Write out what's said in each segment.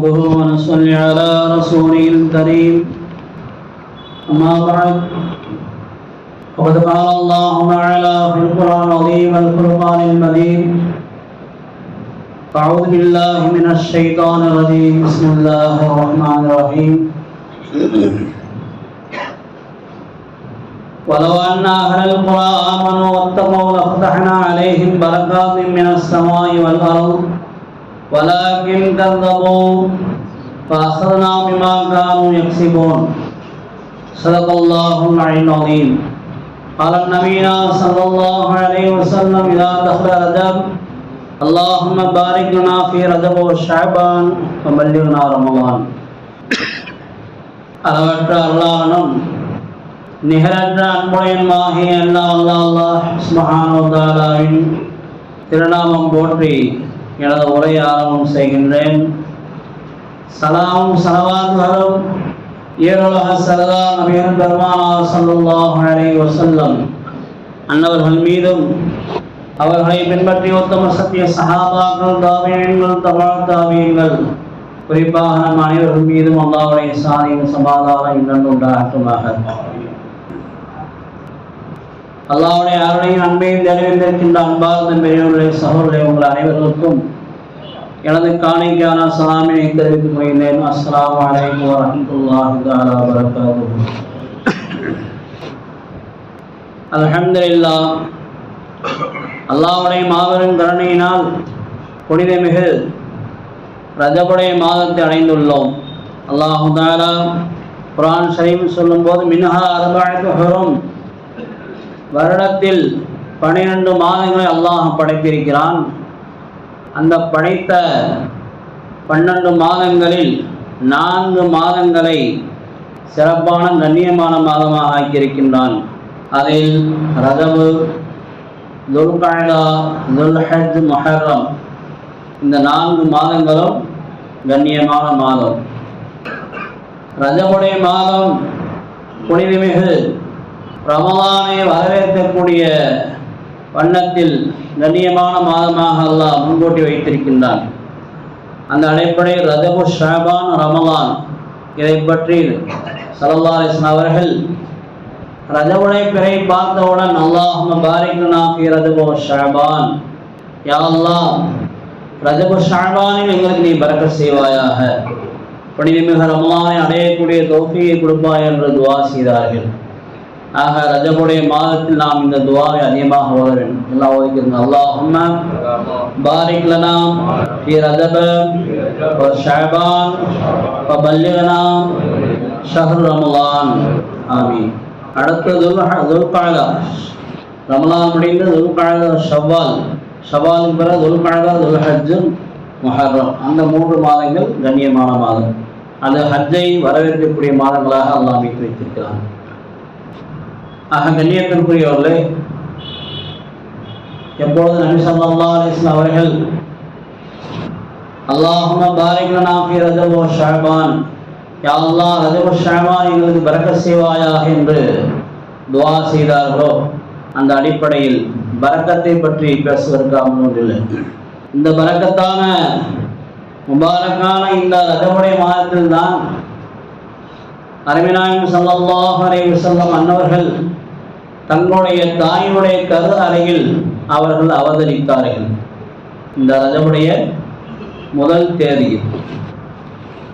نحمده ونصلي على رسوله الكريم. أما بعد فقد قال الله تعالى في القرآن العظيم الفرقان المجيد أعوذ بالله من الشيطان الرجيم. بسم الله الرحمن الرحيم. ولو أن أهل القرى آمنوا واتقوا لفتحنا عليهم بركات من السماء والأرض. ولكن كذبوا فأخذنا بما كانوا يكسبون صدق الله العلي العظيم قال النبي صلى الله عليه وسلم إذا دخل رجب اللهم بارك لنا في رجب وشعبان وبلغنا رمضان அளவற்ற அல்லாஹனும் நிகரற்ற அன்புடையமாகிய அல்லா அல்லா அல்லாஹ் சுபஹானுவதாலாவின் திருநாமம் போற்றி எனது உரை ஆரம்பம் செய்கின்றேன் சலாம் சலவாத்துகளும் ஏரோலக சரதா நபியன் பெருமானா சல்லுல்லாஹ் அலைஹி வசல்லம் அன்னவர்கள் மீதும் அவர்களை பின்பற்றி உத்தம சத்திய சகாபாக்கள் தாவியங்கள் தமிழ் தாவியங்கள் குறிப்பாக நம் அனைவர்கள் மீதும் அல்லாவுடைய சாதியும் சமாதானம் இன்னும் உண்டாகட்டுமாக. அல்லாவுடைய அருளையும் அன்பையும் தெரிவித்திருக்கின்ற அன்பார்ந்த பெரியவர்களே சகோதரே உங்கள் அனைவர்களுக்கும் எனது காணிக்கான சலாமினை தெரிவித்துக் கொள்கிறேன் அஸ்லாம் வலைக்கம் வரமத்துல்லாஹி தஆலா மாபெரும் கருணையினால் புனிதமிகு ரஜபுடைய மாதத்தை அடைந்துள்ளோம். அல்லாஹு தாலா குரான் ஷரீஃப் சொல்லும்போது மின்ஹா அரபாய்க்கு ஹுரும் வருடத்தில் பனிரெண்டு மாதங்களை அல்லாஹ் படைத்திருக்கிறான். அந்த படைத்த பன்னெண்டு மாதங்களில் நான்கு மாதங்களை சிறப்பான கண்ணியமான மாதமாக ஆக்கியிருக்கின்றான். அதில் ரதவு துல்காய்தா துல்ஹஜ் மொஹர்ரம் இந்த நான்கு மாதங்களும் கண்ணியமான மாதம். ரஜபுடைய மாதம் புனிதமிகு ரமலானை வரவேற்கக்கூடிய வண்ணத்தில் கண்ணியமான மாதமாக அல்லாஹ் முன்கூட்டி வைத்திருக்கின்றான். அந்த அடிப்படையில் ரதபு ஷாபான் ரமலான் இதை பற்றி சலல்லா அலிஸ்லாம் அவர்கள் ரஜபுடைய பிறை பார்த்தவுடன் அல்லாஹும் பாரிக்னா ஃபி ரஜபு ஷாபான். யா அல்லாஹ் ரஜபு ஷாபானில் எங்களுக்கு நீ பறக்க செய்வாயாக. புனிதமிகு ரமலானை அடையக்கூடிய தோஃபியை கொடுப்பாய் என்று துவா செய்தார்கள். ஆக ரஜபுடைய மாதத்தில் நாம் இந்த துவாவை அதிகமாக ஓத வேண்டும். எல்லாம் ஓதிக்கிறது அல்லாஹும் பாரிக் லனா ஃபி ரஜப வ ஷஅபான் வ பல்லிகனா ஷஹர் ரமலான். ஆமீன். அடுத்த துல்காதா ரமலான் முடிந்து துல்காதா ஷவ்வால். ஷவாலுக்கு பிறகு துல்காதா துல்ஹஜ் முஹர்ரம். அந்த மூன்று மாதங்கள் கண்ணியமான மாதம். அந்த ஹஜ்ஜை வரவேற்கக்கூடிய மாதங்களாக அல்லாஹ் அமைத்து வைத்திருக்கிறான். ஆக கண்ணியத்திற்குரியவர்களே எப்பொழுது நபி சல்லா அலிஸ்லாம் அவர்கள் அல்லாஹும பாரிக் லனா ஃபீ ரஜப் வ ஷஅபான் யா அல்லாஹ் ரஜப் வ ஷஅபான் எங்களுக்கு பரக்கத் செய்வாயாக என்று துஆ செய்தார்களோ? அந்த அடிப்படையில் பரக்கத்தை பற்றி பேசுவதற்கு ஒன்றில்லை இந்த பரக்கத்தான முபாரக்கான இந்த ரஜமுடைய மாதத்தில் தான் அருமைநாயகம் சல்லாஹ் அலைஹி செல்லம் அன்னவர்கள் தங்களுடைய தாயினுடைய கரு அறையில் அவர்கள் அவதரித்தார்கள். இந்த ரஜமுடைய முதல் தேதியில்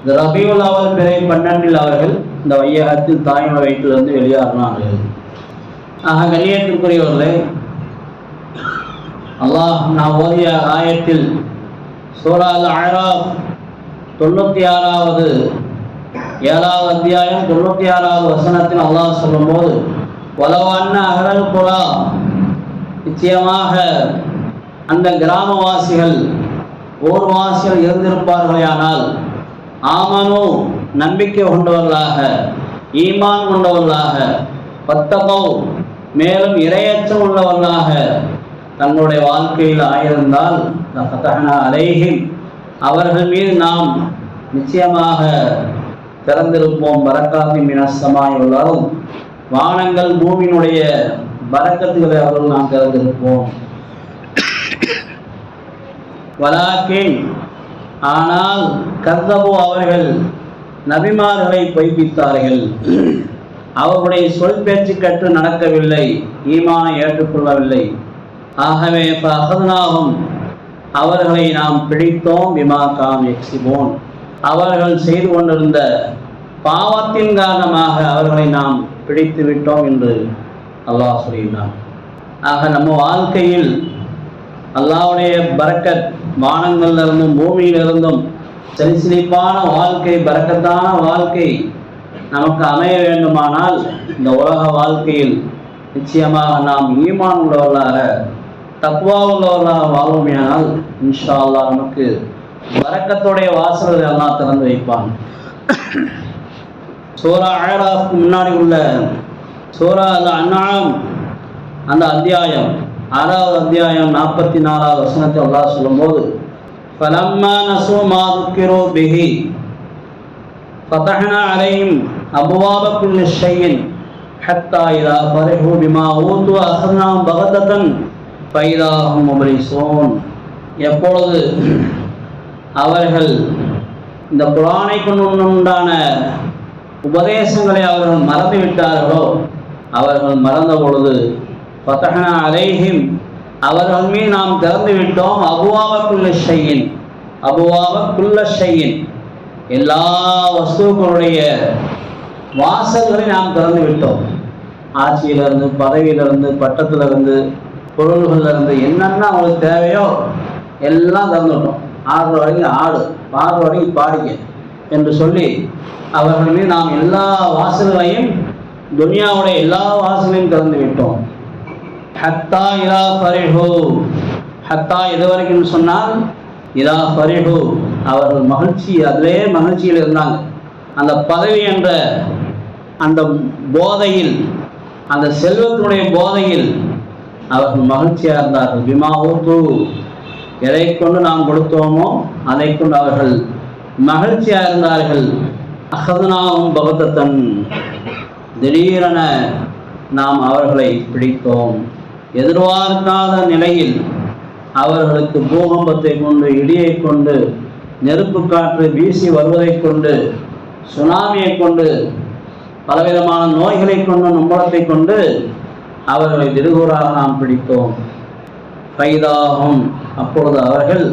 இந்த ரபியுல் அவல் பிறை பன்னெண்டில் அவர்கள் இந்த வையகத்தில் தாயினுடைய வயிற்றிலிருந்து வெளியாகினார்கள் ஆக கண்ணியத்திற்குரியவர்களே அல்லாஹ் நான் ஓதிய ஆயத்தில் சூறாவது ஆயிரம் தொண்ணூற்றி ஆறாவது ஏழாவது அத்தியாயம் தொண்ணூற்றி ஆறாவது வசனத்தில் அல்லாஹ் சொல்லும்போது உலவான அகரல் புறா நிச்சயமாக அந்த கிராமவாசிகள் ஊர்வாசிகள் இருந்திருப்பார்களேயானால் ஆமனோ நம்பிக்கை கொண்டவர்களாக ஈமான் கொண்டவர்களாக பத்தமோ மேலும் இரையச்சம் உள்ளவர்களாக தங்களுடைய வாழ்க்கையில் ஆயிருந்தால் அலைகின் அவர்கள் மீது நாம் நிச்சயமாக திறந்திருப்போம் பரக்காத்தி மினசமாய் உள்ளாலும் வானங்கள் பூமியினுடைய பரக்கத்துகளை அவர்கள் நாம் திறந்திருப்போம் வலாக்கின் ஆனால் கர்தபு அவர்கள் நபிமார்களை பொய்ப்பித்தார்கள். அவர்களுடைய சொல் பேச்சு கற்று நடக்கவில்லை ஈமானை ஏற்றுக்கொள்ளவில்லை. ஆகவே அகதனாகும் அவர்களை நாம் பிடித்தோம் விமா காம் எக்ஸிபோன் அவர்கள் செய்து கொண்டிருந்த பாவத்தின் காரணமாக அவர்களை நாம் பிடித்து விட்டோம் என்று அல்லாஹ் சொல்கிறான் ஆக நம்ம வாழ்க்கையில் அல்லாவுடைய பறக்கத் வானங்களிலிருந்தும் பூமியிலிருந்தும் செலிசிலிப்பான வாழ்க்கை பறக்கத்தான வாழ்க்கை நமக்கு அமைய வேண்டுமானால் இந்த உலக வாழ்க்கையில் நிச்சயமாக நாம் ஈமான் உள்ளவர்களாக தக்குவா உள்ளவர்களாக வாழ்வோமையானால் இன்ஷா அல்லா நமக்கு பரக்கத்துடைய வாசல்களை எல்லாம் திறந்து வைப்பான் சூரா அழராஃப்க்கு முன்னாடி உள்ள சூரா அல் அன்னாம் அந்த அத்தியாயம் ஆறாவது அத்தியாயம் நாற்பத்தி நாலாவது வசனத்தை அல்லாஹ் சொல்லும்போது فلما نسوا ما ذكروا به فتحنا عليهم أبواب كل شيء حتى إذا فرحوا بما أوتوا أخذناهم بغتة فإذا هم مبلسون எப்பொழுது அவர்கள் இந்த குரானை கொண்டு உண்டான உபதேசங்களை அவர்கள் மறந்து விட்டார்களோ அவர்கள் மறந்த பொழுது பத்தகனா அலைஹிம் அவர்கள் மீது நாம் திறந்து விட்டோம் அபுவாவக்குள்ள ஷையின் அபுவாவக்குள்ள ஷையின் எல்லா வஸ்துக்களுடைய வாசல்களை நாம் திறந்து விட்டோம். ஆட்சியிலிருந்து பதவியிலிருந்து பட்டத்திலிருந்து பொருள்கள்லேருந்து என்னென்ன அவங்களுக்கு தேவையோ எல்லாம் திறந்துவிட்டோம் ஆடுற வரைக்கும் ஆடு பாடுற வரைக்கும் பாடுங்க என்று சொல்லி அவர்கள் மீது நாம் எல்லா வாசல்களையும் துனியாவுடைய எல்லா வாசலையும் திறந்து விட்டோம். ஹத்தா இதா ஃபரிஹு. ஹத்தா எது வரைக்கும் சொன்னால் இதா ஃபரிஹு. அவர்கள் மகிழ்ச்சி அதிலே மகிழ்ச்சியில் இருந்தாங்க. அந்த பதவி என்ற அந்த போதையில் அந்த செல்வத்தினுடைய போதையில் அவர்கள் மகிழ்ச்சியாக இருந்தார்கள். பிமா ஊத்து. எதை கொண்டு நாம் கொடுத்தோமோ அதை கொண்டு அவர்கள் மகிழ்ச்சியா இருந்தார்கள். அகதனாவும் பகதத்தன் திடீரென நாம் அவர்களை பிடித்தோம். எதிர்பார்க்காத நிலையில் அவர்களுக்கு பூகம்பத்தை கொண்டு இடியை கொண்டு நெருப்பு காற்று வீசி வருவதைக் கொண்டு சுனாமியை கொண்டு பலவிதமான நோய்களை கொண்டு நம்பளத்தை கொண்டு அவர்களை திடுகூறாக நாம் பிடித்தோம். கைதாகும். அப்பொழுது அவர்கள்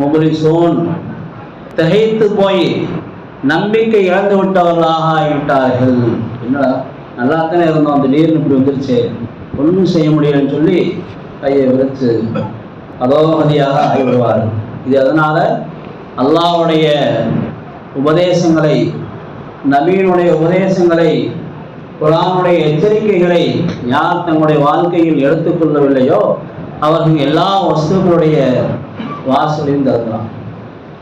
முகுலிசோன் திகைத்து போய் நம்பிக்கை இழந்து விட்டவர்களாக ஆகிவிட்டார்கள். என்னடா நல்லா தானே இருந்தோம் திடீர்னு இப்படி வந்துருச்சு. ஒன்றும் செய்ய முடியலன்னு சொல்லி கையை விரிச்சு அதோகதியாக ஆகிவிடுவார் இது அதனால் அல்லாவுடைய உபதேசங்களை நபீனுடைய உபதேசங்களை குரானுடைய எச்சரிக்கைகளை யார் தங்களுடைய வாழ்க்கையில் எடுத்துக்கொள்ளவில்லையோ அவர்கள் எல்லா வஸ்துக்களுடைய வாசலையும் திறக்கலாம்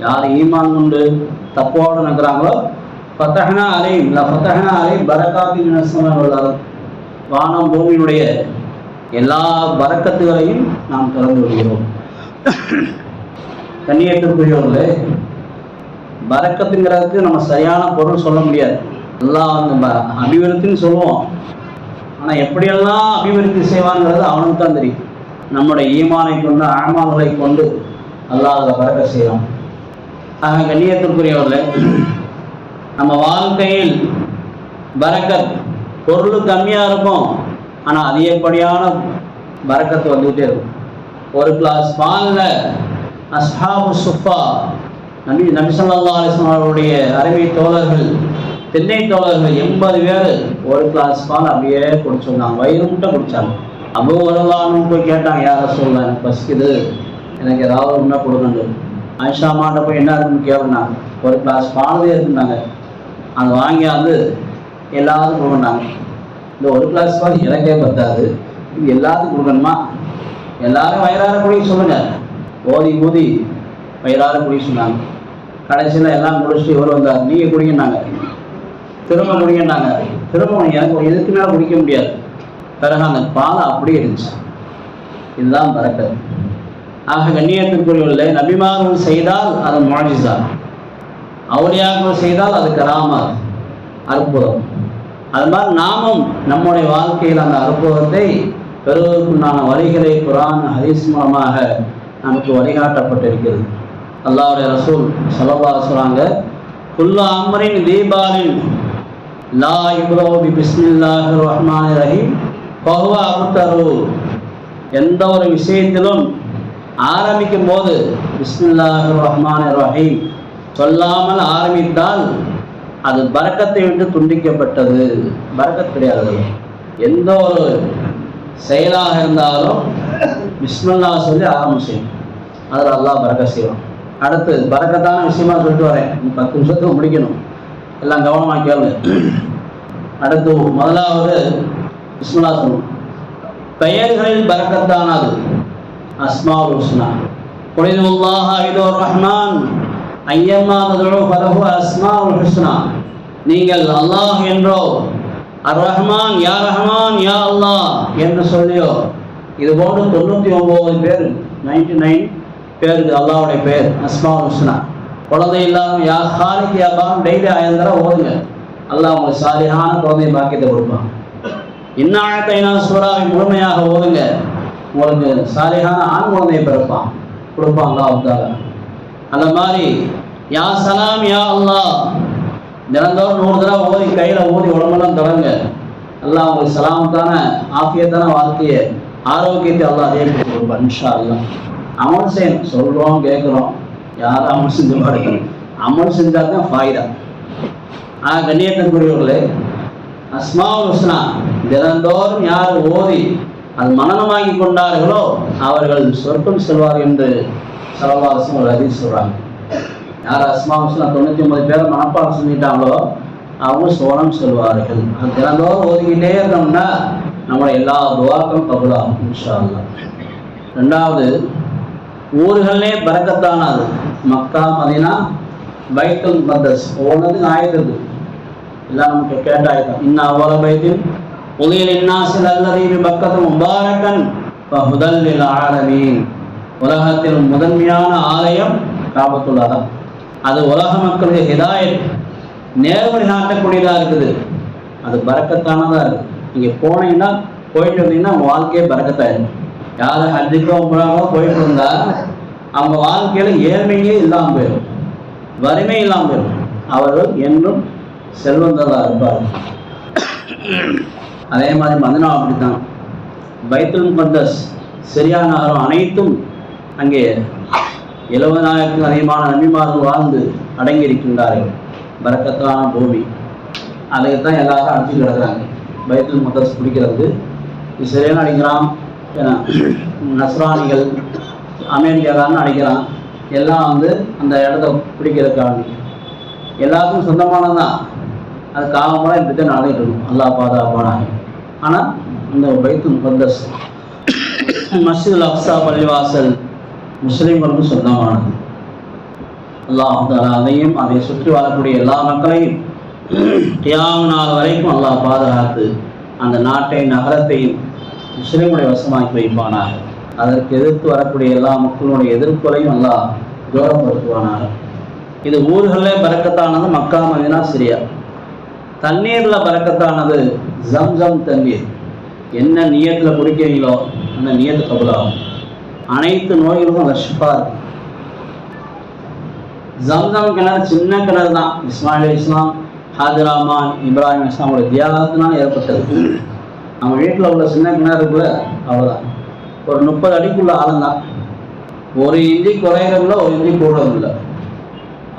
யார் ஈமான் கொண்டு தப்போடு நிற்கிறாங்களோ ஃபத்தஹனா அலை இல்லை ஃபத்தஹனா அலை பரகாத்தி நசமன் உள்ளார் வானம் பூமியினுடைய எல்லா பரக்கத்துகளையும் நாம் திறந்து விடுகிறோம். கண்ணியத்திற்குரியவர்களே பரக்கத்துங்கிறதுக்கு நம்ம சரியான பொருள் சொல்ல முடியாது. எல்லாம் அந்த அபிவிருத்தின்னு சொல்லுவோம். ஆனால் எப்படியெல்லாம் அபிவிருத்தி செய்வாங்கிறது அவனுக்கு தான் தெரியும். நம்முடைய ஈமானை கொண்டு ஆமான்களை கொண்டு அல்லாத அதில் பறக்க செய்யலாம் ஆக கண்ணியத்திற்குரியவர்களே நம்ம வாழ்க்கையில் பறக்கத் பொருள் கம்மியாக இருக்கும் ஆனால் அதிகப்படியான பறக்கத்து வந்துகிட்டே இருக்கும். ஒரு கிளாஸ் பாலில் அஸ்ஹாபு சுஃபா நபி நபி ஸல்லல்லாஹு அவருடைய அருமை தோழர்கள் தென்னை தோழர்கள் எண்பது பேர் ஒரு கிளாஸ் பால் அப்படியே குடிச்சிருந்தாங்க. வயிறு முட்டை குடித்தாங்க அபு வரலான்னு போய் கேட்டாங்க யார சொல்ல பசிக்குது எனக்கு ஏதாவது ஒன்றா கொடுக்கணும் ஆயிஷா மாட்ட போய் என்ன இருக்குன்னு கேளுனாங்க ஒரு கிளாஸ் பாலதே இருக்குனாங்க அதை வாங்கியாந்து எல்லாத்துக்கும் கொடுக்கண்டாங்க இந்த ஒரு கிளாஸ் பால் எனக்கே பத்தாது. இது எல்லாத்துக்கும் கொடுக்கணுமா? எல்லாரும் வயிறார குடிக்க சொல்லுங்க. ஓதி ஊதி வயிறார குடிக்க சொன்னாங்க. கடைசியில் எல்லாம் குடிச்சிட்டு இவர் வந்தார். நீங்கள் குடிக்கினாங்க திரும்ப குடிக்கினாங்க திரும்ப எனக்கு எதுக்கு மேலே குடிக்க முடியாது. பிறகு அந்த பாலை அப்படியே இருந்துச்சு. இதுதான் பறக்கிறது ஆக கண்ணியத்துக்குரியவில்லை நபிமார்கள் செய்தால் அது மாஜிசா அவுளியாக்கள் செய்தால் அது கராமத் அற்புதம். அது மாதிரி நாமும் நம்முடைய வாழ்க்கையில் அந்த அற்புதத்தை பெறுவதற்குண்டான வழிகளை குரான் ஹதீஸ் மூலமாக நமக்கு வழிகாட்டப்பட்டிருக்கிறது. அல்லாவுடைய ரசூல் சல்லா சொல்கிறாங்க குல்லு அம்ரின் தீபாலின் லா இப்ரோபி பிஸ்மில்லாஹி ரஹ்மான் ரஹீம். பஹுவ அமுத்தரு எந்த ஒரு விஷயத்திலும் ஆரம்பிக்கும் போது பிஸ்மில்லாஹி ரஹ்மான் ரஹீம் சொல்லாமல் ஆரம்பித்தால் அது பறக்கத்தை விட்டு துண்டிக்கப்பட்டது. பறக்கத் கிடையாது எந்த ஒரு செயலாக இருந்தாலும் பிஸ்மில்லா சொல்லி ஆரம்பிச்சேன் அதில் அல்லாஹ் பறக்க செய்வோம் அடுத்து பறக்கத்தான விஷயமா சொல்லிட்டு வரேன். பத்து நிமிஷத்துக்கு முடிக்கணும். எல்லாம் கவனமாக கேளு அடுத்து முதலாவது பிஸ்மில்லா சொல்லணும் பெயர்களில் பறக்கத்தானது. அஸ்மாவுல் ஹுஸ்னா. குலிதுல்லாஹ இதோ ரஹ்மான். ஐயம்மா ததுழு பலஹு அஸ்மாவுல் ஹுஸ்னா. நீங்கள் அல்லாஹ் என்றோ அர் ரஹ்மான் யா ரஹ்மான் யா அல்லாஹ் என்று சொல்லியோ இது போன்று தொண்ணூற்றி ஒம்பது பேர் நைன்டி நைன் பேருக்கு அல்லாஹ்வுடைய பேர் அஸ்மா ஹுஸ்னா. குழந்தை இல்லாமல் யா ஹாலிக் யா பாம் டெய்லி ஆயிரம் ஓதுங்க. அல்லாஹ் உங்களுக்கு சாலியான குழந்தை பாக்கியத்தை கொடுப்பான். இன்னாழத்தைனா சூறாவை முழுமையாக ஓதுங்க. உங்களுக்கு சாலையான ஆண் குழந்தையை பிறப்பான். கொடுப்பான் அல்லாஹ் அந்த மாதிரி யா சலாம் யா அல்லா தினந்தோறும் நூறு தடவை ஓதி கையில் ஓதி உடம்பெல்லாம் தொடங்க. எல்லாம் உங்களுக்கு சலாமத்தான ஆக்கியத்தான வாழ்க்கையை ஆரோக்கியத்தை எல்லாம் அதே கொடுப்பான் இன்ஷா அமல் செய்யணும். சொல்கிறோம் கேட்குறோம். யாரும் அமல் செஞ்சு பாருங்க அமல் செஞ்சால் தான் ஃபாயிதா. ஆ கண்ணியத்திற்குரியவர்களே அஸ்மாவுல் ஹுஸ்னா. தினந்தோறும் யார் ஓதி அது மனநமாக்கி கொண்டார்களோ அவர்கள் சொர்க்கம் செல்வார் என்று சலவாரசம் ஒரு அதில் சொல்கிறாங்க யார் அஸ்மாவசம் தொண்ணூத்தி தொண்ணூற்றி ஒன்பது பேர் மனப்பாடம் செஞ்சிட்டாங்களோ அவங்க சோனம் செல்வார்கள். அது தினந்தோறும் ஓதிக்கிட்டே இருந்தோம்னா நம்மளோட எல்லா துவாக்களும் கபுலாகும் இன்ஷா அல்லாஹ் ரெண்டாவது ஊர்களே பறக்கத்தானது மக்கா மதினா பைத்தல் மதஸ் ஒவ்வொன்றதுக்கும் ஆயுதது எல்லாம் நமக்கு கேட்ட இன்னும் அவ்வளோ பைத்தியம்? உதயில் இன்னாசில் அல்லது பக்கத்து முபாரக்கன் முதலில் ஆலமீன் உலகத்தில் முதன்மையான ஆலயம் காபத்துள்ளதா அது உலக மக்களுக்கு ஹிதாயத் நேர்வழி நாட்டக்கூடியதாக இருக்குது. அது பறக்கத்தானதாக இருக்குது நீங்கள் போனீங்கன்னா போயிட்டு வந்தீங்கன்னா உங்கள் வாழ்க்கையே பறக்கத்தாயிடும் யார் ஹஜ்ஜுக்கோ உம்ராவோ போயிட்டு இருந்தா அவங்க வாழ்க்கையில் ஏழ்மையே இல்லாமல் போயிடும் வறுமை இல்லாமல் போயிடும் அவர்கள் என்றும் செல்வந்தர்களாக இருப்பார் அதே மாதிரி மதுனா அப்படித்தான். பைத்துல் முகந்தஸ் சிரியா நகரம் அனைத்தும் அங்கே எழுபதாயிரத்துக்கும் அதிகமான நபிமார்கள் வாழ்ந்து அடங்கி இருக்கின்றார்கள் பரக்கத்தான பூமி. அதுக்கு தான் எல்லாரும் அடிச்சு கிடக்குறாங்க. பைத்துல் முகந்தஸ் பிடிக்கிறது இஸ்ரேலும் அடிக்கிறான். நஸ்ரானிகள் அமெரிக்காக்காரன் அடிக்கிறான். எல்லாம் வந்து அந்த இடத்த பிடிக்கிறதுக்காக எல்லாத்துக்கும் சொந்தமானது தான் அது காலமாக இப்படி தான் நடந்துட்டு இருக்கும் அல்லா பாதா பாடாங்க ஆனால் அந்த பைத்து முகந்தஸ் மஸ்ஜித் அப்சா பள்ளிவாசல் முஸ்லீம்களுக்கு சொந்தமானது. அல்லாஹ் அதையும் அதை சுற்றி வாழக்கூடிய எல்லா மக்களையும் தியாகு நாள் வரைக்கும் அல்லாஹ் பாதுகாத்து அந்த நாட்டை நகரத்தையும் முஸ்லீமுடைய வசமாக்கி வைப்பானாக. அதற்கு எதிர்த்து வரக்கூடிய எல்லா மக்களுடைய எதிர்ப்புகளையும் அல்லாஹ் தூரப்படுத்துவானாக இது ஊர்களே பறக்கத்தானது மக்கா மதினா சிரியா. தண்ணீர்ல பறக்கத்தானது? ஜம்ஜம் தண்ணீர். என்ன நியத்துல குடிக்கிறீங்களோ அந்த நியத்து கபலாகும். அனைத்து நோய்களுக்கும் அந்த இருக்கும் ஜம்ஜம் கிணறு சின்ன கிணறு தான். இஸ்மாயில் இஸ்லாம் ஹாஜிராமான் ரஹ்மான் இப்ராஹிம் இஸ்லாமோட தியாகத்தினால் ஏற்பட்டது. நம்ம வீட்டில் உள்ள சின்ன கிணறுக்குள்ள அவ்வளோதான் ஒரு முப்பது அடிக்குள்ள ஆழம்தான் ஒரு இஞ்சி குறையிறதுல ஒரு இஞ்சி கூடுறதில்லை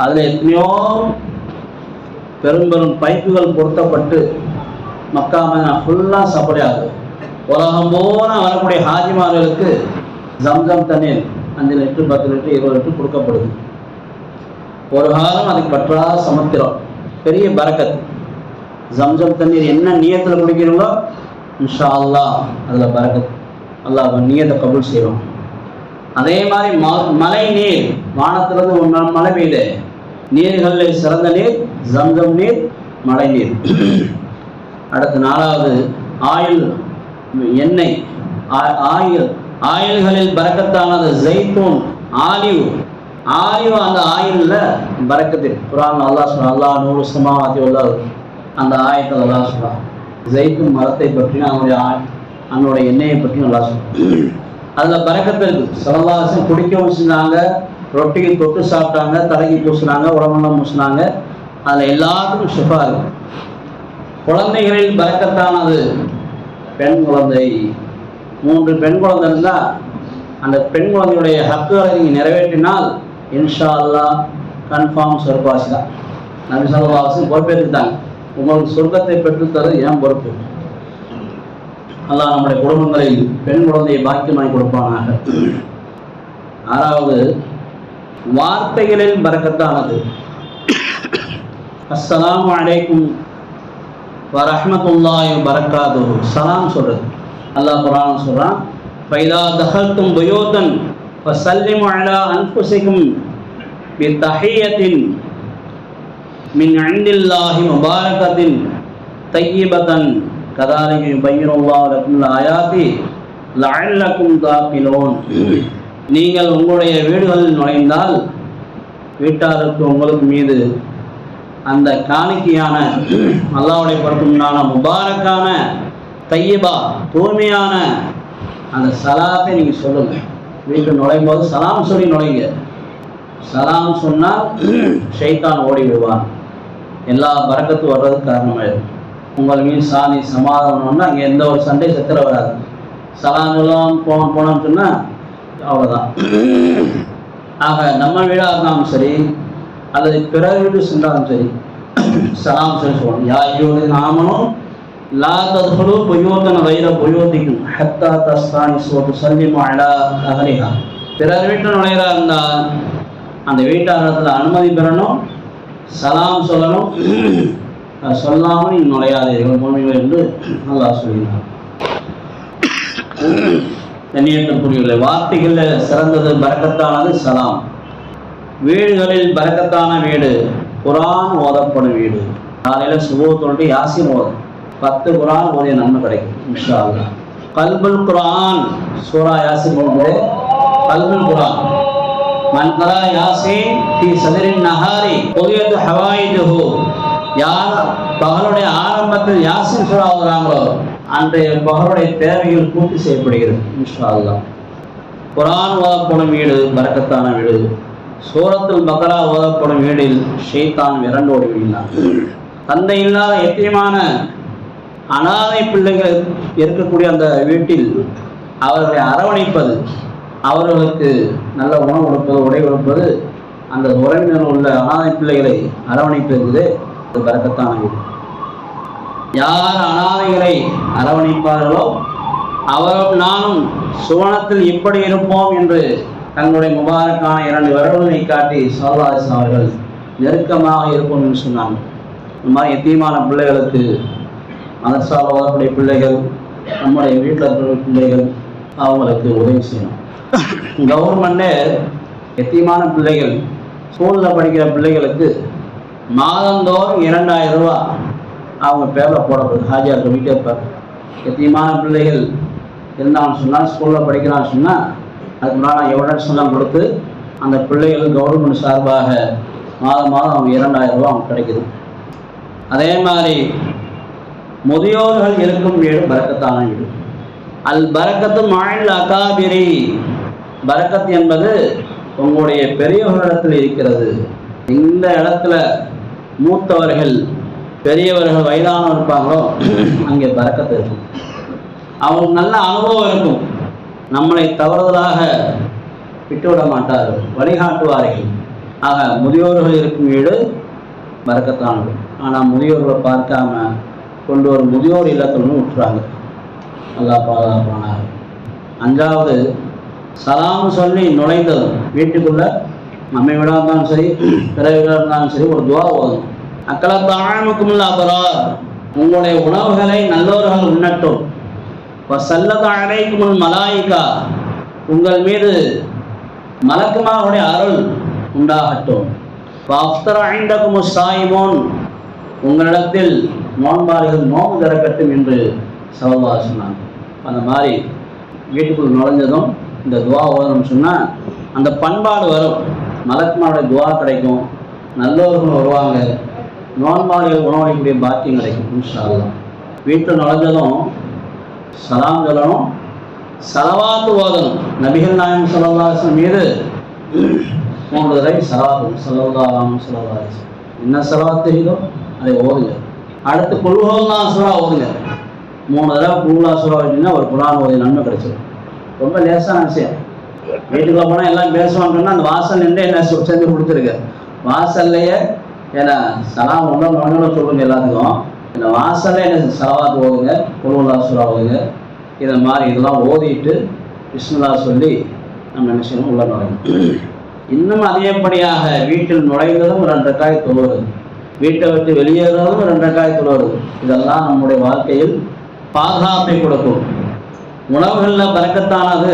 அதில் எத்தனையோ பெரும் பெரும் பைப்புகள் பொருத்தப்பட்டு மக்கா மதினா ஃபுல்லாக சப்ளை ஆகுது. உலகம் பூரா வரக்கூடிய ஹாஜிமார்களுக்கு ஜம்ஜம் தண்ணீர் அஞ்சு லிட்டர் பத்து லிட்டர் இருபது லிட்டர் கொடுக்கப்படுது. ஒரு காலம் அதுக்கு பற்றாத சமுத்திரம் பெரிய பறக்கத் ஜம்ஜம் தண்ணீர் என்ன நியத்தில் குடிக்கிறீங்களோ இன்ஷா அல்லாஹ் அதில் பறக்கத் அல்லாஹ் நியத்தை கபூல் செய்வோம் அதே மாதிரி ம- மழை நீர் வானத்திலிருந்து ஒரு நாள் மழை பெய்யுது. நீர்களில் சிறந்த நீர் ஜம்ஜம் நீர் மழை நீர். அடுத்து நாலாவது ஆயில் எண்ணெய். ஆ- ஆயில் ஆயில்களில் பறக்கத்தானது ஜெய்தூன் ஆலிவ். ஆலிவ் அந்த ஆயிலில் பறக்கத்தில் குரான் அல்லா சொல்லா அல்லா நூறு சமாவாத்தி உள்ளார். அந்த ஆயத்தில் அல்லா சொல்லா ஜெய்தூன் மரத்தை பற்றி அவனுடைய ஆய் அதனுடைய எண்ணெயை பற்றி நல்லா சொல்றான் அதில் பறக்கத்தில் இருக்கு. குடிக்கவும் செஞ்சாங்க. ரொட்டியை தொட்டு சாப்பிட்டாங்க தலைக்கு பூசினாங்க உடம்பெல்லாம் பூசினாங்க. அதில் எல்லாத்துக்கும் ஷிஃபா இருக்கு. குழந்தைகளில் பறக்கத்தானது? பெண் குழந்தை. மூன்று பெண் குழந்தை இருந்தால் அந்த பெண் குழந்தையுடைய ஹக்குகளை நீங்கள் நிறைவேற்றினால் இன்ஷா அல்லாஹ் கன்ஃபார்ம் சொர்க்காசி தான். நபி சொல்லவாசி பொறுப்பேற்றுட்டாங்க உங்களுக்கு சொர்க்கத்தை பெற்றுத்தரது ஏன் பொறுப்பு. அல்லாஹ் நம்முடைய குடும்பங்களில் பெண் குழந்தையை பாக்கியமாய் கொடுப்பானாக. ஆறாவது வார்த்தைகளில் பறக்கத்தானது. அஸ்ஸலாமு அலைக்கும் வரஹ்மத்துல்லாஹி வரகாத்துஹு சலாம் சொல்றது. அல்லாஹ் குர்ஆன் சொல்றான் ஃபைதா தஹல்தும் புயூதன் ஃபசல்லிமு அலா அன்ஃபுசிக்கும் பித்தஹியத்தின் மின் இண்டில்லாஹி முபாரகத்தின் தையிபத்தன். கதாலிக யுபையினுல்லாஹு லக்கும் ஆயாத்தி லஅல்லக்கும் தாக்கிலோன். நீங்கள் உங்களுடைய வீடுகளில் நுழைந்தால் வீட்டாருக்கு உங்களுக்கு மீது அந்த காணிக்கையான அல்லாவுடைய பொறுப்புண்டான முபாரக்கான தையபா தூய்மையான அந்த சலாத்தை நீங்கள் சொல்லுங்க. வீட்டில் நுழையும் போது சலாம் சொல்லி நுழைங்க. சலாம் சொன்னால் ஷைத்தான் ஓடி விடுவான் எல்லா பறக்கத்து வர்றதுக்கு காரணமாக உங்கள் மீன் சாணி சமாதானம்னா அங்கே எந்த ஒரு சண்டை சத்திர வராது. சலாம் போனோம் போனோம்னு சொன்னால் அவ்வளோதான் ஆக நம்ம வீடாக இருந்தாலும் சரி அல்லது பிற வீடு சென்றாலும் சரி சலாம் சரி சொல்லணும் யா ஐயோடு நாமனும் லா தத்ஹுலு பொய்யோத்தனை வயிற பொய்யோத்திக்கும் ஹத்தா தஸ்தானி சோட்டு சல்லிமு அலா அகலிகா பிறர் வீட்டில் நுழையிறா இருந்தால் அந்த வீட்டாரத்தில் அனுமதி பெறணும் சலாம் சொல்லணும். சொல்லாமல் நுழையாதீர்கள் முன்மைகள் என்று நல்லா சொல்லினார் கண்ணியத்திற்குரிய வார்த்தைகளில் சிறந்தது பறக்கத்தானது சலாம். வீடுகளில் பறக்கத்தான வீடு குரான் ஓதப்படும் வீடு. காலையில் சுபத்தோடு யாசின் ஓதும். பத்து குரான் ஓதிய நன்மை கிடைக்கும் இன்ஷா அல்லாஹ் கல்புல் குரான் சூரா யாசின் ஓதுது கல்புல் குரான். மன்கரா யாசி யாசின் ஃபி சதரின் நஹாரி பொதியது ஹவாயிஜுஹு யார் பகலுடைய ஆரம்பத்தில் யாசின் சூரா ஓதுறாங்களோ அன்றைய பகலுடைய தேவைகள் பூர்த்தி செய்யப்படுகிறது இன்ஷா குரான் ஓதப்படும் வீடு மறக்கத்தான வீடு. சூரத்தில் பக்ரா ஓதப்படும் வீடில் ஷெய்தான் விரண்டோடி விடுகிறான் தந்தை இல்லாத எத்தியமான அனாதை பிள்ளைகள் இருக்கக்கூடிய அந்த வீட்டில் அவர்களை அரவணைப்பது அவர்களுக்கு நல்ல உணவு கொடுப்பது உடை கொடுப்பது அந்த உறவினர் உள்ள அனாதை பிள்ளைகளை அரவணைப்பது அது பறக்கத்தான வீடு யார் அனாதைகளை அரவணைப்பார்களோ அவரும் நானும் சுவனத்தில் இப்படி இருப்போம் என்று தங்களுடைய முபாரக்கான இரண்டு வருடங்களை காட்டி சோதாஸ் அவர்கள் நெருக்கமாக இருப்போம் என்று சொன்னாங்க. இந்த மாதிரி எத்தீமான பிள்ளைகளுக்கு மதசால ஓதக்கூடிய பிள்ளைகள் நம்முடைய வீட்டில் இருக்கிற பிள்ளைகள் அவங்களுக்கு உதவி செய்யணும். கவர்மெண்ட்டே எத்தீமான பிள்ளைகள் ஸ்கூலில் படிக்கிற பிள்ளைகளுக்கு மாதந்தோறும் இரண்டாயிரம் ரூபா அவங்க பேரில் போடப்படுது ஹாஜியார் சொல்லிட்டே இருப்பார். எத்தியமான பிள்ளைகள் இருந்தாலும் சொன்னால் ஸ்கூலில் படிக்கிறான்னு சொன்னால் அதுக்கு முன்னால் எவிடன்ஸ்லாம் கொடுத்து அந்த பிள்ளைகள் கவர்மெண்ட் சார்பாக மாதம் மாதம் அவங்க இரண்டாயிரம் ரூபா அவங்க கிடைக்குது. அதே மாதிரி முதியோர்கள் இருக்கும் வீடு பறக்கத்தான வீடு. அல் பறக்கத்து மாநில அகாபிரி. பறக்கத் என்பது உங்களுடைய பெரியவர்களிடத்தில் இருக்கிறது. இந்த இடத்துல மூத்தவர்கள் பெரியவர்கள் வயதானவர் இருப்பாங்களோ அங்கே பறக்கத்து இருக்கும் அவங்களுக்கு நல்ல அனுபவம் இருக்கும். நம்மளை தவறுதலாக விட்டுவிட மாட்டார்கள். வழிகாட்டுவார்கள். ஆக முதியோர்கள் இருக்கும் வீடு மறக்கத்தானது ஆனால் முதியோர்களை பார்க்காம கொண்டு ஒரு முதியோர் இல்லத்தில் விட்டுறாங்க. நல்லா பாதுகாப்பானார் அஞ்சாவது சலாம் சொல்லி நுழைந்ததும் வீட்டுக்குள்ள நம்மை வீடாக இருந்தாலும் சரி பிற இருந்தாலும் சரி ஒரு துவா ஓதும். அக்கல தாழமுக்கும் அபரார் உங்களுடைய உணவுகளை நல்லவர்கள் உண்ணட்டும். சல்லத முன் மலாயிக்கா உங்கள் மீது மலக்குமாவுடைய அருள் உண்டாகட்டும். அஃப்தர் ஐண்டக்கும் சாயிமோன் உங்களிடத்தில் நோன்பார்கள் நோம்பு திறக்கட்டும் என்று சவல்லா சொன்னாங்க. அந்த மாதிரி வீட்டுக்குள் நுழைஞ்சதும் இந்த துவா ஓதணும்னு சொன்னால் அந்த பண்பாடு வரும். மலக்மாவோட துவா கிடைக்கும். நல்லவர்கள் வருவாங்க. நோன்பாளிகள் உணவளிக்கக்கூடிய பாக்கியம் கிடைக்கும் இன்ஷா வீட்டில் நுழைஞ்சதும் சலாம் சொல்லணும் சலவாத்து ஓதணும். நபிகள் நாயம் சலவாசன் மீது மூன்று தடவை சலாத்தும் சல்லல்லாஹு சொல்லலாம் என்ன சலவாத் தெரியுதோ அதை ஓதுங்க. அடுத்து குல்ஹோல்லா சுறா ஓதுங்க. மூணு தடவை குழுலா சுறா அப்படின்னா ஒரு குரான் ஓதி நன்மை கிடைச்சிடும் ரொம்ப லேசான விஷயம். வீட்டுக்குள்ள போனால் எல்லாம் பேசுவாங்கன்னா அந்த வாசல் நின்று என்ன சொ- செஞ்சு கொடுத்துருக்கு வாசல்லையே ஏன்னா சலாம் ஒன்றும் மனநல சொல்லுங்க எல்லாத்துக்கும். இந்த வாசல்ல என்ன சலவாத் ஓகுங்க குல்ஹுல்லா சுறா இதை மாதிரி இதெல்லாம் ஓதிட்டு விஷ்ணுலா சொல்லி நம்ம என்ன செய்யணும் உள்ள நுழையும் இன்னும் அதிகப்படியாக வீட்டில் நுழைவதும் ரெண்டு காய் தொழுவது வீட்டை விட்டு வெளியேறுவதும் ரெண்டு காய் தொழுவது இதெல்லாம் நம்முடைய வாழ்க்கையில் பாதுகாப்பை கொடுக்கும். உணவுகளில் பறக்கத்தானது?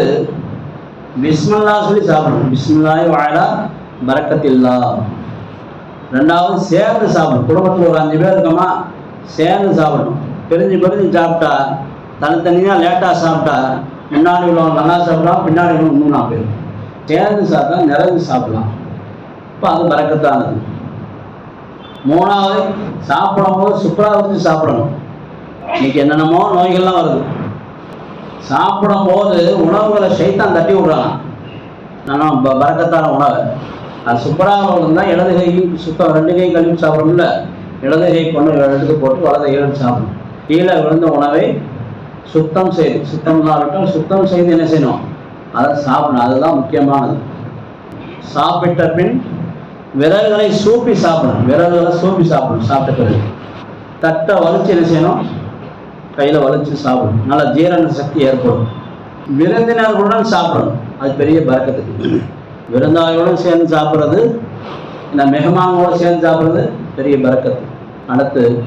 பிஸ்மில்லா சொல்லி சாப்பிடணும். பிஸ்மில்லாய் வாழா பறக்கத்தில்லா ரெண்டாவது சேர்ந்து சாப்பிடணும். குடும்பத்தில் ஒரு அஞ்சு பேர் இருக்கோமா சேர்ந்து சாப்பிடணும். பிரிஞ்சு பிரிஞ்சு சாப்பிட்டா தனித்தனியாக லேட்டாக சாப்பிட்டா முன்னாடி உள்ளவங்க நல்லா சாப்பிடலாம் பின்னாடி உள்ளவங்க நான் பேர். சேர்ந்து சாப்பிட்டா நிறைஞ்சு சாப்பிடலாம். இப்போ அது பறக்கத்தானது மூணாவது சாப்பிடும்போது சுக்கரா வச்சு சாப்பிடணும். இன்னைக்கு என்னென்னமோ நோய்கள்லாம் வருது. சாப்பிடும்போது உணவுகளை சைத்தான் தட்டி விடுறாங்க. நான் பறக்கத்தான உணவை. அது சூப்பராக தான் இடது கையும் சுத்தம் ரெண்டு கை கழுவி சாப்பிடணும்ல. இடது கை கொண்டு எடுத்து போட்டு வலது கை சாப்பிடணும். கீழே விழுந்த உணவை சுத்தம் செய்து சுத்தம் இருக்கட்டும் சுத்தம் செய்து என்ன செய்யணும்? அதை சாப்பிடணும். அதுதான் முக்கியமானது. சாப்பிட்ட பின் விரல்களை சூப்பி சாப்பிடணும். விரல்களை சூப்பி சாப்பிடணும் சாப்பிட்ட பிறகு. தட்டை வலிச்சு என்ன செய்யணும்? கையில் வலிச்சு சாப்பிடணும். நல்லா ஜீரண சக்தி ஏற்படும். விருந்தினர்களுடன் சாப்பிடணும். அது பெரிய பறக்கத்துக்கு. விருந்தாளிகளுடன் சேர்ந்து சாப்பிட்றது இந்த மெஹமானோட சேர்ந்து சாப்பிட்றது பெரிய பறக்கத்து. அடுத்து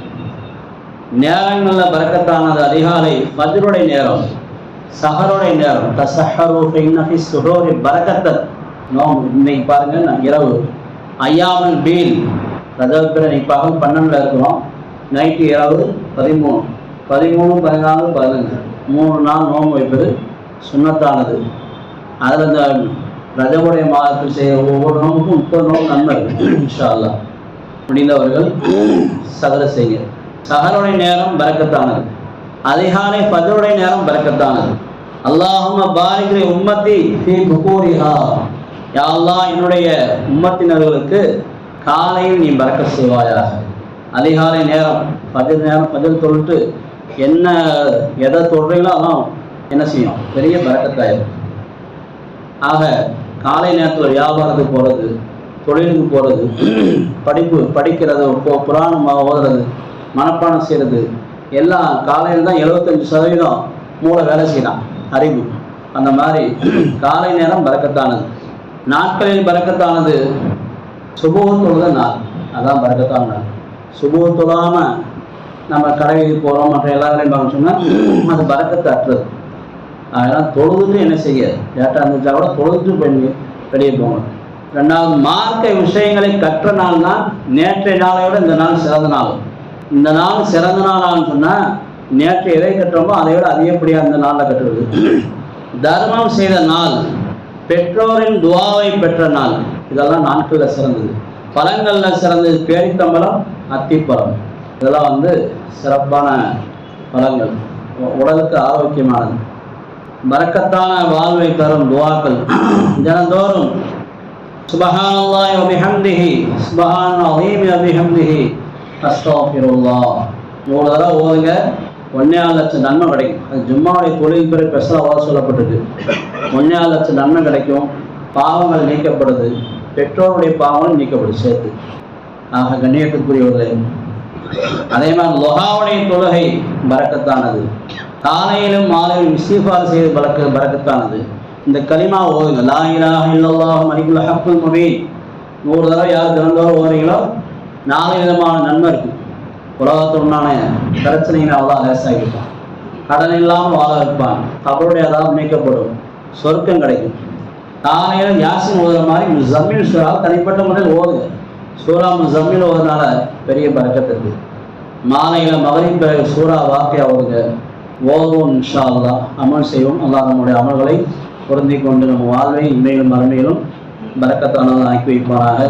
நேரங்களில் பறக்கத்தானது. அதிகாலை பதிலுடைய நேரம் சஹருடைய நேரம். தசஹரு ஃபைன்னஃபி சுஹூரி நோம் இன்னைக்கு பாருங்க நான் இரவு. ஐயாமல் பீல். ரஜவ் பிற இன்னைக்கு பகல் பன்னெண்டில் இருக்கிறோம். நைட்டு இரவு பதிமூணு. பதிமூணு பதினாலு பதினஞ்சு. மூணு நாள் நோம்பு வைப்பது சுண்ணத்தானது. அதில் இந்த ரஜமுடைய மாதத்தில் செய்ய ஒவ்வொரு நோம்புக்கும் முப்பது நோம்பு நன்மை இருக்கு இன்ஷா அல்லாஹ் முடிந்தவர்கள் சகர செய்ய சகருடைய நேரம் பறக்கத்தானது அதிகாலை ஃபஜருடைய நேரம் பறக்கத்தானது அல்லாஹும்ம பாரிகிற உம்மத்தி ஃபீ புகூரிஹா யா என்னுடைய உம்மத்தினர்களுக்கு காலையில் நீ பறக்க செய்வாயாக. அதிகாலை நேரம் பதில் நேரம் பதில் தொழுட்டு என்ன எதை தொடுறீங்களோ அதான் என்ன செய்யும் பெரிய பறக்கத்தாயிரும் ஆக காலை நேரத்தில் வியாபாரத்துக்கு போகிறது தொழிலுக்கு போகிறது படிப்பு படிக்கிறது புராணமாக ஓதுறது மனப்பாடம் செய்கிறது எல்லாம் காலையில் தான் எழுபத்தஞ்சு சதவீதம் மூளை வேலை செய்யலாம் அறிவு அந்த மாதிரி காலை நேரம் பறக்கத்தானது நாட்களில் பறக்கத்தானது சுபூகம் தான் நாள் அதான் பறக்கத்தான நாள் சுபூகம் நம்ம கடைக்கு போகிறோம் மற்ற எல்லா வேலையும் சொன்னால் அது பறக்கத்தை அற்றது. அதெல்லாம் தொழுதுன்னு என்ன செய்ய? லேட்டாக இருந்துச்சா கூட தொழுது பண்ணி வெளியே போகணும் ரெண்டாவது மார்க்க விஷயங்களை கற்ற நாள் தான் நேற்றைய நாளை விட இந்த நாள் சிறந்த நாள். இந்த நாள் சிறந்த நாளான்னு சொன்னால் நேற்று எதை கட்டுறோமோ அதை விட அதிகப்படியாக இந்த நாளில் கட்டுறது தர்மம் செய்த நாள் பெற்றோரின் துவாவை பெற்ற நாள். இதெல்லாம் நாட்களில் சிறந்தது. பழங்களில் சிறந்தது பேரித்தம்பலம் அத்திப்பழம். இதெல்லாம் வந்து சிறப்பான பழங்கள் உடலுக்கு ஆரோக்கியமானது. பறக்கத்தான வாழ்வை தரும் துவாக்கள். தினந்தோறும். சுபஹானல்லாஹி வ பிஹம்திஹி. சுபஹானல் அலீம் வ இவ்வளோ அஸ்தக்ஃபிருல்லாஹ் தடவை ஓதுங்க? ஒன்னே லட்சம் நன்மை கிடைக்கும். அது ஜும்மாவுடைய தொழில் பிறகு ஸ்பெஷலாக சொல்லப்பட்டிருக்கு. ஒன்னே லட்சம் நன்மை கிடைக்கும். பாவங்கள் நீக்கப்படுது. பெற்றோருடைய பாவங்கள் நீக்கப்படுது. சேர்த்து. ஆக கண்ணியத்துக்குரியவர்களே அதே மாதிரி லொஹாவுடைய தொழுகை பறக்கத்தானது. காலையிலும் மாலையிலும் இஸ்திஃபார் செய்து பறக்க பறக்கத்தானது. இந்த களிமா ஓதுங்க லா இலாஹ இல்லல்லாஹு மலிகுல் ஹக்குல் முபீன். நூறு தடவை யார் திறந்தோறும் ஓதுறீங்களோ? நாலு விதமான நன்மை இருக்கு. உலகத்துடனான உண்டான பிரச்சனைகளை அவ்வளோ லேசாகிருப்பான் கடன் இல்லாமல் வாழ வைப்பான். அவருடைய அதாவது நீக்கப்படும் சொர்க்கம் கிடைக்கும். காலையில் யாசின் ஓதுற மாதிரி ஜமீன் சூறா தனிப்பட்ட முறையில் ஓதுங்க. சூறா ஜம்மில் ஓதுனால பெரிய பறக்கத்து இருக்கு. மாலையில் மகரின் பிறகு சூறா வாக்கியா ஓதுங்க ஓதுவோம் இன்ஷா அமல் செய்வோம். அல்லா நம்முடைய அமல்களை பொருந்தி கொண்டு நம்ம வாழ்வை இன்மையிலும் மறுமையிலும் பறக்கத்தானதாக ஆக்கி வைப்பாராக